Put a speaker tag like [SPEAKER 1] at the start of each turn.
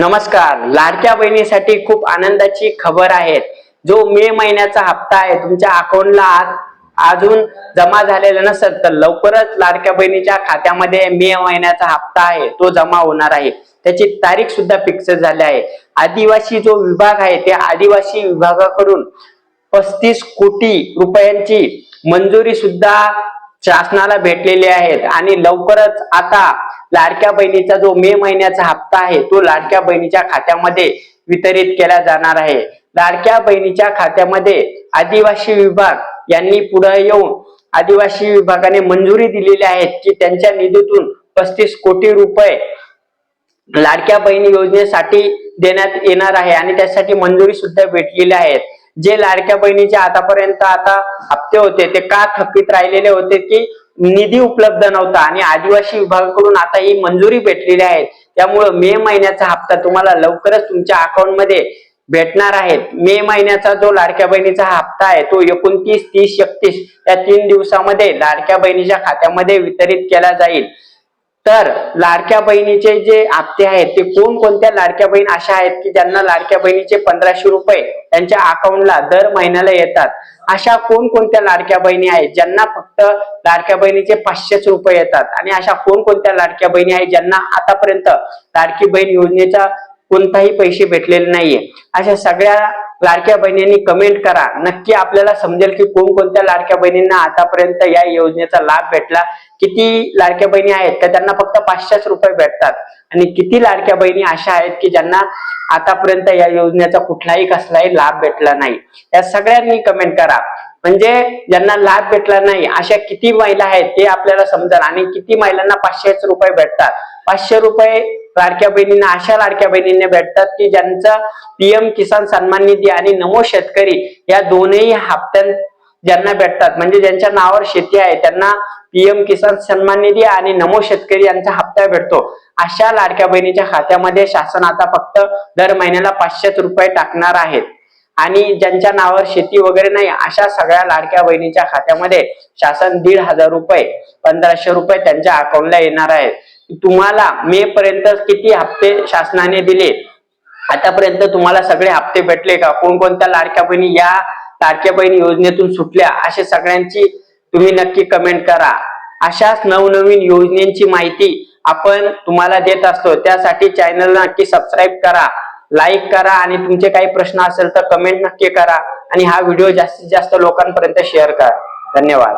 [SPEAKER 1] नमस्कार. लाडक्या बहिणीसाठी खूप आनंदाची खबर आहे. जो मे महिन्याचा हप्ता आहे तुमच्या अकाउंटला आज अजून जमा झालेला नसेल तर लवकरच लाडक्या बहिणीच्या खात्यामध्ये मे महिन्याचा हप्ता आहे तो जमा होणार आहे. त्याची तारीख सुद्धा फिक्स झाली आहे. आदिवासी जो विभाग आहे त्या आदिवासी विभागाकडून पस्तीस कोटी रुपयांची मंजुरी सुद्धा शासनाला भेटलेली आहेत आणि लवकरच आता लाडक्या बहिणीचा जो मे महिन्याचा हप्ता आहे तो लाडक्या बहिणीच्या खात्यामध्ये वितरित केला जाणार आहे. लाडक्या बहिणीच्या खात्यामध्ये आदिवासी विभाग यांनी पुढे येऊन आदिवासी विभागाने मंजुरी दिलेली आहे की त्यांच्या निधीतून पस्तीस कोटी रुपये लाडक्या बहिणी योजनेसाठी देण्यात येणार आहे आणि त्यासाठी मंजुरी सुद्धा भेटलेली आहे. जे लाडक्या बहिणीचे आतापर्यंत आता हप्ते होते ते का थकीत राहिलेले होते की निधी उपलब्ध नव्हता आणि आदिवासी विभागाकडून आता ही मंजुरी भेटलेली आहे. त्यामुळं मे महिन्याचा हप्ता तुम्हाला लवकरच तुमच्या अकाउंटमध्ये भेटणार आहेत मे महिन्याचा जो लाडक्या बहिणीचा हप्ता आहे तो एकोणतीस तीस एकतीस या तीन दिवसामध्ये लाडक्या बहिणीच्या खात्यामध्ये वितरित केला जाईल. तर लाडक्या बहिणीचे जे हप्ते आहेत ते कोण कोणत्या लाडक्या बहीण अशा आहेत की ज्यांना लाडक्या बहिणीचे पंधराशे रुपये त्यांच्या अकाउंटला दर महिन्याला येतात. अशा कोणकोणत्या लाडक्या बहिणी आहेत ज्यांना फक्त लाडक्या बहिणीचे पाचशेच रुपये येतात? आणि अशा कोणकोणत्या लाडक्या बहिणी आहेत ज्यांना आतापर्यंत लाडकी बहीण योजनेचा कोणताही पैसे भेटलेले नाहीये? अशा सगळ्या लाडक्या बहिणींनी कमेंट करा. नक्की आपल्याला समजेल की कोणकोणत्या लाडक्या बहिणींना आतापर्यंत या योजनेचा लाभ भेटला. किती लाडक्या बहिणी आहेत? का त्यांना फक्त पाचशेच रुपये भेटतात. आणि किती लाडक्या बहिणी अशा आहेत की ज्यांना आतापर्यंत या योजनेचा कुठलाही कसलाही लाभ भेटला नाही? या सगळ्यांनी कमेंट करा. म्हणजे ज्यांना लाभ भेटला नाही अशा किती महिला आहेत ते आपल्याला समजाल. आणि किती महिलांना पाचशेच रुपये भेटतात. पाचशे रुपये लाडक्या बहिणींना अशा लाडक्या बहिणींना भेटतात की ज्यांचा पीएम किसान सन्मान निधी आणि नमो शेतकरी या दोनही हप्त्यां ज्यांना भेटतात. म्हणजे ज्यांच्या नावावर शेती आहे त्यांना पीएम किसान सन्मान निधी आणि नमो शेतकरी यांचा हप्ता भेटतो. अशा लाडक्या बहिणीच्या खात्यामध्ये शासन आता फक्त दर महिन्याला पाचशेच रुपये टाकणार आहेत आणि ज्यांच्या नावावर शेती वगैरे नाही अशा सगळ्या लाडक्या बहिणीच्या खात्यामध्ये शासन दीड हजार रुपये पंधराशे रुपये त्यांच्या अकाउंटला येणार आहेत. तुम्हाला मे पर्यंत किती हप्ते शासनाने दिले? आतापर्यंत तुम्हाला सगळे हप्ते भेटले का? कोणकोणत्या लाडक्या बहिणी या लाडक्या बहिणी योजनेतून सुटल्या? अशा सगळ्यांची तुम्ही नक्की कमेंट करा. अशाच नवनवीन योजनेची माहिती आपण तुम्हाला देत असतो. त्यासाठी चॅनलला नक्की सबस्क्राईब करा. लाईक करा आणि तुमचे काही प्रश्न असेल तर कमेंट नक्की करा आणि हा व्हिडिओ जास्तीत जास्त लोकांपर्यंत शेअर करा. धन्यवाद.